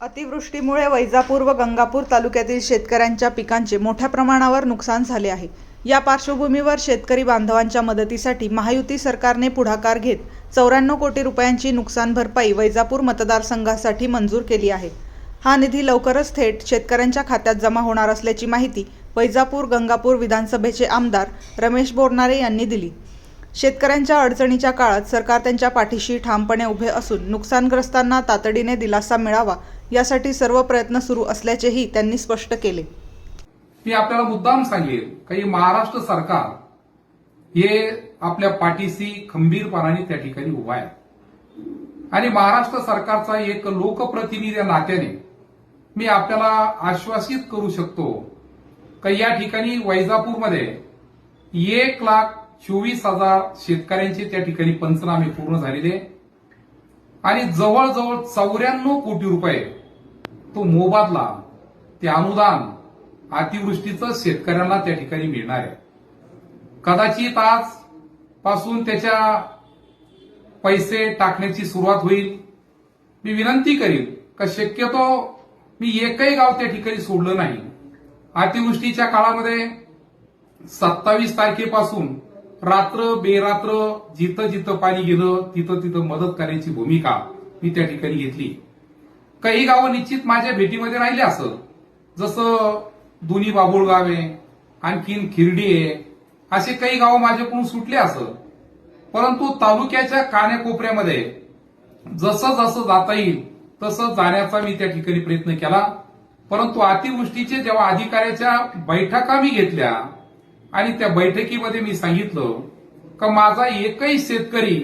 अतिवृष्टीमुळे वैजापूर व गंगापूर तालुक्यातील शेतकऱ्यांच्या पिकांचे मोठ्या प्रमाणावर नुकसान झाले आहे. या पार्श्वभूमीवर शेतकरी बांधवांच्या मदतीसाठी महायुती सरकारने पुढाकार घेत चौऱ्याण्णव कोटी रुपयांची नुकसान भरपाई वैजापूर मतदारसंघासाठी मंजूर केली आहे. हा निधी लवकरच थेट शेतकऱ्यांच्या खात्यात जमा होणार असल्याची माहिती वैजापूर गंगापूर विधानसभेचे आमदार रमेश बोरनारे यांनी दिली. शेतकऱ्यांच्या अडचणीच्या काळात सरकार त्यांच्या पाठीशी ठामपणे उभे असून नुकसानग्रस्तांना तातडीने दिलासा मिळावा यासाठी सर्व प्रयत्न सुरू असल्याचेही त्यांनी स्पष्ट केले. मी आपल्याला मुद्दाम सांगेल काही महाराष्ट्र सरकार हे आपल्या पाठीशी खंबीरपणाने त्या ठिकाणी उभा आहे. आणि महाराष्ट्र सरकारचा एक लोकप्रतिनिधी नात्याने मी आपल्याला आश्वासित करू शकतो का या ठिकाणी वैजापूरमध्ये एक लाख चोवीस हजार शेतकऱ्यांचे त्या ठिकाणी पंचनामे पूर्ण झालेले. आणि जवळजवळ चौऱ्याण्णव कोटी रुपये तो मोबादला ते अनुदान अतिवृष्टीचं शेतकऱ्यांना त्या ठिकाणी मिळणार आहे. कदाचित आज पासून त्याच्या पैसे टाकण्याची सुरुवात होईल. मी विनंती करीन का शक्यतो मी एकही गाव त्या ठिकाणी सोडलं नाही. अतिवृष्टीच्या काळामध्ये सत्तावीस तारखेपासून रात्र बेरात्र जिथं जिथं पाणी गेलं तिथं तिथं मदत करण्याची भूमिका मी त्या ठिकाणी घेतली. काही गावं निश्चित माझ्या भेटीमध्ये राहिले असं. जसं दोन्ही बाबुळगाव आहे आणखीन खिरडी आहे असे काही गावं माझ्याकडून सुटले असं. परंतु तालुक्याच्या कान्याकोपऱ्यामध्ये जसं जसं जाता येईल तसं जाण्याचा मी त्या ठिकाणी प्रयत्न केला. परंतु अतिवृष्टीचे जेव्हा अधिकाऱ्याच्या बैठका मी घेतल्या आणि त्या बैठकीमध्ये मी सांगितलं का माझा एकही शेतकरी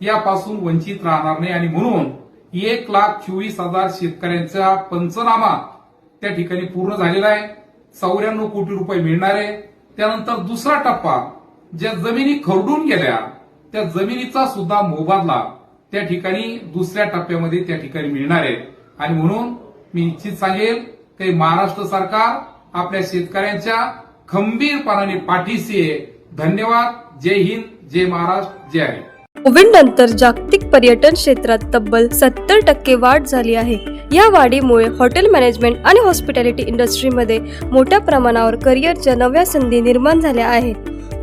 यापासून वंचित राहणार नाही. आणि म्हणून एक लाख चोवीस हजार शेतकऱ्यांचा पंचनामा त्या ठिकाणी पूर्ण झालेला आहे. चौऱ्याण्णव कोटी रुपये मिळणार आहे. त्यानंतर दुसरा टप्पा ज्या जमिनी खरडून गेल्या त्या जमिनीचा सुद्धा मोबादला त्या ठिकाणी दुसऱ्या टप्प्यामध्ये त्या ठिकाणी मिळणार आहे. आणि म्हणून मी निश्चित सांगेल की महाराष्ट्र सरकार आपल्या शेतकऱ्यांच्या खंबीरपणाने पाठीशी आहे. धन्यवाद. जय हिंद. जय महाराष्ट्र जय हरी. कोविड नंतर जागतिक पर्यटन क्षेत्रात तब्बल सत्तर टक्के वाढ झाली आहे. या वाढीमुळे हॉटेल मॅनेजमेंट आणि हॉस्पिटॅलिटी इंडस्ट्रीमध्ये मोठ्या प्रमाणावर करिअरच्या नव्या संधी निर्माण झाल्या आहेत.